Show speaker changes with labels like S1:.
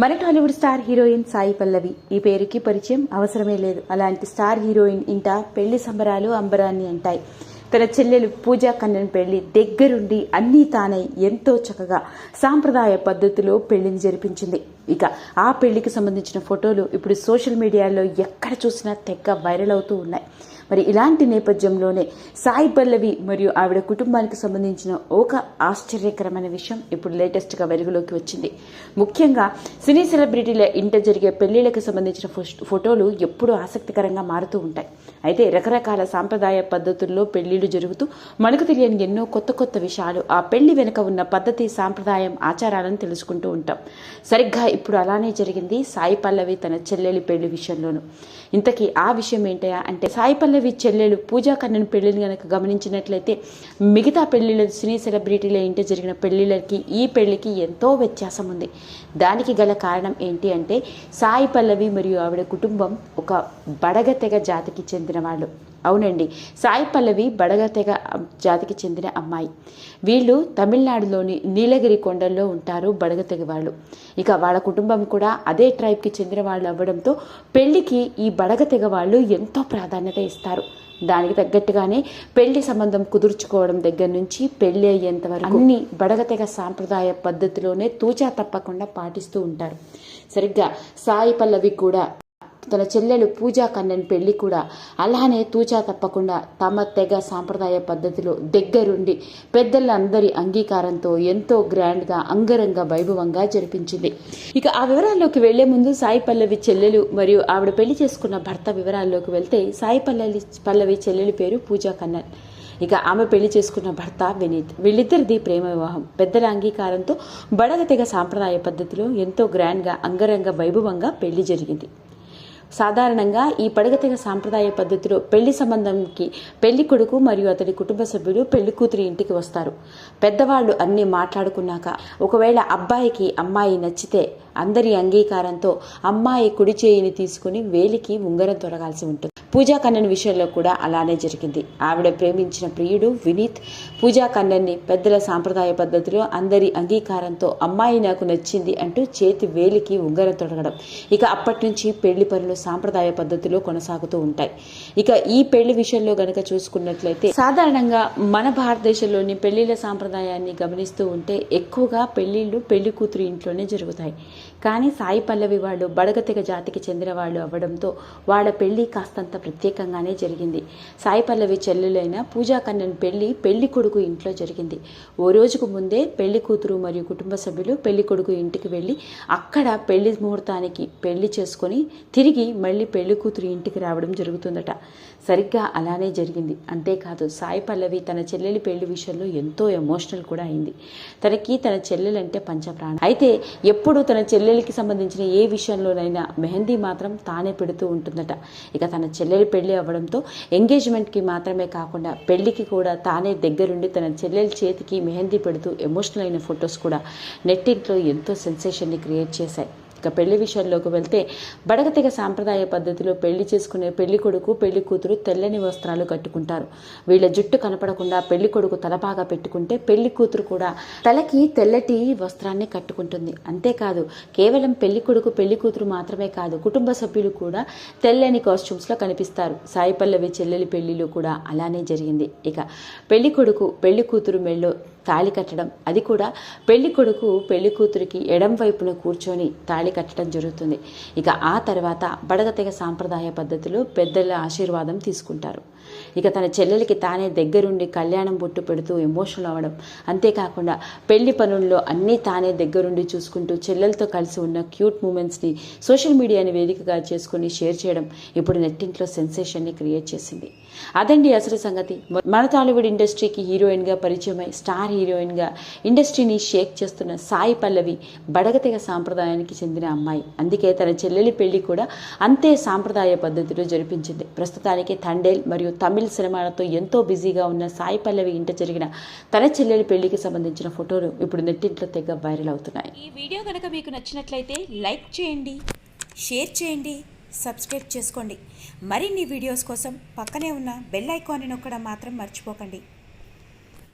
S1: మన Tollywood star heroine Sai Pallavi. ఈ పేరుకి పరిచయం అవసరమే లేదు. అలాంటి స్టార్ హీరోయిన్ ఇంట పెళ్ళి సంబరాలు అంబరాన్ని అంటాయి. తన చెల్లెలు పూజా కన్నన్ పెళ్ళి దగ్గరుండి అన్నీ తానై ఎంతో చక్కగా సాంప్రదాయ పద్ధతిలో పెళ్ళిని జరిపించింది. ఇక ఆ పెళ్ళికి సంబంధించిన ఫోటోలు ఇప్పుడు సోషల్ మీడియాలో ఎక్కడ చూసినా తెగ్గ వైరల్ అవుతూ ఉన్నాయి. మరి ఇలాంటి నేపథ్యంలోనే సాయి పల్లవి మరియు ఆవిడ కుటుంబానికి సంబంధించిన ఒక ఆశ్చర్యకరమైన విషయం ఇప్పుడు లేటెస్ట్గా వెలుగులోకి వచ్చింది. ముఖ్యంగా సినీ సెలబ్రిటీల ఇంట జరిగే పెళ్ళిళ్ళకు సంబంధించిన ఫోటోలు ఎప్పుడూ ఆసక్తికరంగా మారుతూ ఉంటాయి. అయితే రకరకాల సాంప్రదాయ పద్ధతుల్లో పెళ్ళిళ్ళు జరుగుతూ మనకు తెలియని ఎన్నో కొత్త కొత్త విషయాలు ఆ పెళ్ళి వెనుక ఉన్న పద్ధతి సాంప్రదాయం ఆచారాలను తెలుసుకుంటూ ఉంటాం. సరిగ్గా ఇప్పుడు అలానే జరిగింది సాయి పల్లవి తన చెల్లెలి పెళ్ళి విషయంలోనూ. ఇంతకీ ఆ విషయం ఏంటయా అంటే సాయి పల్లవి చెల్లెలు పూజా కన్నన్ పెళ్ళిని గనక గమనించినట్లయితే మిగతా పెళ్ళిళ్ళ సినీ సెలబ్రిటీల ఇంటి జరిగిన పెళ్ళిళ్ళకి ఈ పెళ్ళికి ఎంతో వ్యత్యాసం ఉంది. దానికి గల కారణం ఏంటి అంటే సాయి పల్లవి మరియు ఆవిడ కుటుంబం ఒక బడగ తెగ జాతికి చెందిన వాళ్ళు. అవునండి. సాయి పల్లవి బడగ తెగ జాతికి చెందిన అమ్మాయి. వీళ్ళు తమిళనాడులోని నీలగిరి కొండల్లో ఉంటారు బడగ తెగ వాళ్ళు. ఇక వాళ్ళ కుటుంబం కూడా అదే ట్రైబ్కి చెందిన వాళ్ళు అవ్వడంతో పెళ్ళికి ఈ బడగ తెగ వాళ్ళు ఎంతో ప్రాధాన్యత ఇస్తారు. దానికి తగ్గట్టుగానే పెళ్ళి సంబంధం కుదుర్చుకోవడం దగ్గర నుంచి పెళ్ళి అయ్యేంత వరకు అన్ని బడగతెగ సాంప్రదాయ పద్ధతిలోనే తూచా తప్పకుండా పాటిస్తూ ఉంటారు. సరిగ్గా సాయి పల్లవి కూడా తన చెల్లెలు పూజా కన్నన్ పెళ్ళి కూడా అలానే తూచా తప్పకుండా తమ తెగ సాంప్రదాయ పద్ధతిలో దగ్గరుండి పెద్దలందరి అంగీకారంతో ఎంతో గ్రాండ్గా అంగరంగ వైభవంగా జరిపించింది. ఇక ఆ వివరాల్లోకి వెళ్ళే ముందు సాయి పల్లవి చెల్లెలు మరియు ఆవిడ పెళ్ళి చేసుకున్న భర్త వివరాల్లోకి వెళ్తే సాయి పల్లవి పల్లవి చెల్లెలి పేరు పూజా కన్నన్. ఇక ఆమె పెళ్ళి చేసుకున్న భర్త వినీత్. వీళ్ళిద్దరిది ప్రేమ వివాహం. పెద్దల అంగీకారంతో బడగ తెగ సాంప్రదాయ పద్ధతిలో ఎంతో గ్రాండ్గా అంగరంగ వైభవంగా పెళ్ళి జరిగింది. సాధారణంగా ఈ పడగతెగ సాంప్రదాయ పద్ధతిలో పెళ్ళి సంబంధంకి పెళ్ళి కొడుకు మరియు అతడి కుటుంబ సభ్యులు పెళ్ళి కూతురి ఇంటికి వస్తారు. పెద్దవాళ్ళు అన్ని మాట్లాడుకున్నాక ఒకవేళ అబ్బాయికి అమ్మాయి నచ్చితే అందరి అంగీకారంతో అమ్మాయి కుడి చేయిని తీసుకుని వేలికి ఉంగరం తొలగాల్సి ఉంటుంది. పూజా కన్నన్ విషయంలో కూడా అలానే జరిగింది. ఆవిడ ప్రేమించిన ప్రియుడు వినీత్ పూజా కన్నన్ని పెద్దల సాంప్రదాయ పద్ధతిలో అందరి అంగీకారంతో అమ్మాయి నాకు నచ్చింది అంటూ చేతి వేలికి ఉంగరం తొడగడం ఇక అప్పటి నుంచి పెళ్ళి పనులు సాంప్రదాయ పద్ధతిలో కొనసాగుతూ ఉంటాయి. ఇక ఈ పెళ్ళి విషయంలో గనక చూసుకున్నట్లయితే సాధారణంగా మన భారతదేశంలోని పెళ్ళిళ్ళ సాంప్రదాయాన్ని గమనిస్తూ ఉంటే ఎక్కువగా పెళ్ళిళ్ళు పెళ్ళి కూతురు ఇంట్లోనే జరుగుతాయి. కానీ సాయి పల్లవి వాళ్ళు బడగతెగ జాతికి చెందిన వాళ్ళు అవ్వడంతో వాళ్ళ పెళ్ళి కాస్తంత ప్రత్యేకంగానే జరిగింది. సాయి పల్లవి చెల్లెలైన పూజా కన్నన్ పెళ్ళి పెళ్ళి కొడుకు ఇంట్లో జరిగింది. ఓ రోజుకు ముందే పెళ్ళి కూతురు మరియు కుటుంబ సభ్యులు పెళ్ళి కొడుకు ఇంటికి వెళ్ళి అక్కడ పెళ్ళి ముహూర్తానికి పెళ్ళి చేసుకొని తిరిగి మళ్ళీ పెళ్ళి కూతురు ఇంటికి రావడం జరుగుతుందట. సరిగ్గా అలానే జరిగింది. అంతేకాదు సాయి పల్లవి తన చెల్లెలి పెళ్ళి విషయంలో ఎంతో ఎమోషనల్ కూడా అయింది. తనకి తన చెల్లెలంటే పంచప్రాణం. అయితే ఎప్పుడు తన చెల్లెలికి సంబంధించిన ఏ విషయంలోనైనా మెహందీ మాత్రం తానే పెడుతూ ఉంటుందట. ఇక తన చెల్లెలి పెళ్ళి అవ్వడంతో ఎంగేజ్మెంట్కి మాత్రమే కాకుండా పెళ్ళికి కూడా తానే దగ్గరుండి తన చెల్లెలి చేతికి మెహందీ పెడుతూ ఎమోషనల్ అయిన ఫొటోస్ కూడా నెట్టింట్లో ఎంతో సెన్సేషన్ని క్రియేట్ చేశాయి. ఇక పెళ్ళి విషయంలోకి వెళ్తే బడగతెగ సాంప్రదాయ పద్ధతిలో పెళ్ళి చేసుకునే పెళ్ళి కొడుకు పెళ్ళి కూతురు తెల్లని వస్త్రాలు కట్టుకుంటారు. వీళ్ళ జుట్టు కనపడకుండా పెళ్ళి కొడుకు తలపాగా పెట్టుకుంటే పెళ్ళి కూతురు కూడా తలకి తెల్లటి వస్త్రాన్ని కట్టుకుంటుంది. అంతేకాదు కేవలం పెళ్ళి కొడుకు పెళ్ళి కూతురు మాత్రమే కాదు కుటుంబ సభ్యులు కూడా తెల్లని కాస్ట్యూమ్స్లో కనిపిస్తారు. సాయి పల్లవి చెల్లెలి పెళ్ళిలో కూడా అలానే జరిగింది. ఇక పెళ్ళి కొడుకు పెళ్ళి కూతురు మెళ్ళో తాళి కట్టడం. అది కూడా పెళ్ళి కొడుకు పెళ్ళి కూతురికి ఎడం వైపున కూర్చొని తాళి కట్టడం జరుగుతుంది. ఇక ఆ తర్వాత బడగతెగ సాంప్రదాయ పద్ధతిలో పెద్దల ఆశీర్వాదం తీసుకుంటారు. ఇక తన చెల్లెలకి తానే దగ్గరుండి కళ్యాణం బొట్టు పెడుతూ ఎమోషనల్ అవ్వడం. అంతేకాకుండా పెళ్ళి పనుల్లో అన్నీ తానే దగ్గరుండి చూసుకుంటూ చెల్లెలతో కలిసి ఉన్న క్యూట్ మూమెంట్స్ని సోషల్ మీడియాని వేదికగా చేసుకుని షేర్ చేయడం ఇప్పుడు నెట్టింట్లో సెన్సేషన్ని క్రియేట్ చేసింది. అదండి అసలు సంగతి. మన టాలీవుడ్ ఇండస్ట్రీకి హీరోయిన్గా పరిచయమై స్టార్ హీరోయిన్గా ఇండస్ట్రీని షేక్ చేస్తున్న సాయి పల్లవి బడగతెగ సాంప్రదాయానికి చెందిన అమ్మాయి. అందుకే తన చెల్లెలి పెళ్ళి కూడా అంతే సాంప్రదాయ పద్ధతిలో జరిపించింది. ప్రస్తుతానికి తండేల్ మరియు తమిళ్ సినిమాలతో ఎంతో బిజీగా ఉన్న సాయి పల్లవి ఇంట జరిగిన తన చెల్లెలి పెళ్ళికి సంబంధించిన ఫోటోలు ఇప్పుడు నెట్టింట్లో తెగ వైరల్ అవుతున్నాయి.
S2: ఈ వీడియో కనుక మీకు నచ్చినట్లయితే లైక్ చేయండి షేర్ చేయండి సబ్స్క్రైబ్ చేసుకోండి. మరిన్ని వీడియోస్ కోసం పక్కనే ఉన్న బెల్ ఐకాన్ని నొక్కడం మాత్రం మర్చిపోకండి.